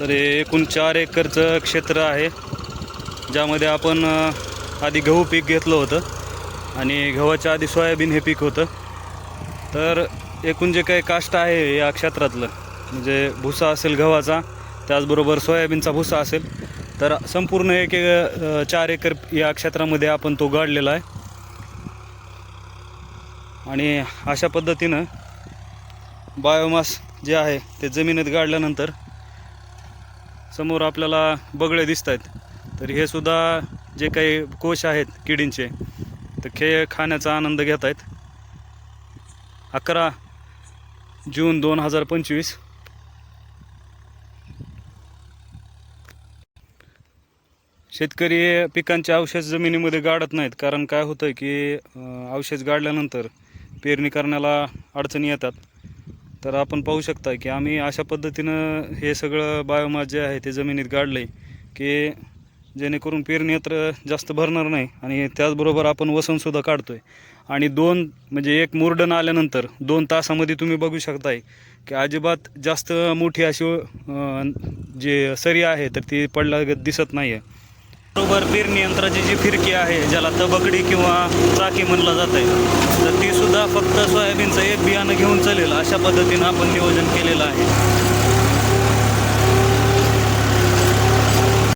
तर हे एकूण चार एकरचं क्षेत्र आहे ज्यामध्ये आपण आधी गहू पीक घेतलं होतं आणि गव्हाच्या आधी सोयाबीन हे पीक होतं. तर एकूण जे काही काष्ट आहे या क्षेत्रातलं म्हणजे भुसा असेल गव्हाचा त्याचबरोबर सोयाबीनचा भुसा असेल तर संपूर्ण एक एक चार एकर या क्षेत्रामध्ये आपण तो गाडलेला आहे. आणि अशा पद्धतीनं बायोमास जे आहे ते जमिनीत गाडल्यानंतर समोर आपल्याला बगळे दिसत आहेत तर हे सुद्धा जे काही कोश आहेत किडींचे तर खे खाण्याचा आनंद घेत आहेत अकरा जून दोन हजार पंचवीस. शेतकरी पिकांचे अवशेष जमिनीमध्ये गाडत नाहीत. कारण काय होतं की अवशेष गाडल्यानंतर पेरणी करण्याला अडचणी येतात. तर आपण पाहू शकता की आम्ही अशा पद्धतीनं हे सगळं बायोमास जे आहे ते जमिनीत गाडलं आहे की जेणेकरून पेरणीयत्र जास्त भरणार नाही आणि त्याचबरोबर आपण वसनसुद्धा काढतो आहे आणि दोन म्हणजे एक मुरडण आल्यानंतर दोन तासामध्ये तुम्ही बघू शकताय की अजिबात जास्त मोठी अशी जे सरी आहे तर ती पडल्यागत दिसत नाही आहे बरोबर पेरणी यंत्राची जी फिरकी आहे ज्याला तबकडी किंवा चाकी म्हणलं जात आहे तर ती सुद्धा फक्त सोयाबीनचं एक बियाणं घेऊन चालेल अशा पद्धतीनं आपण नियोजन केलेलं आहे.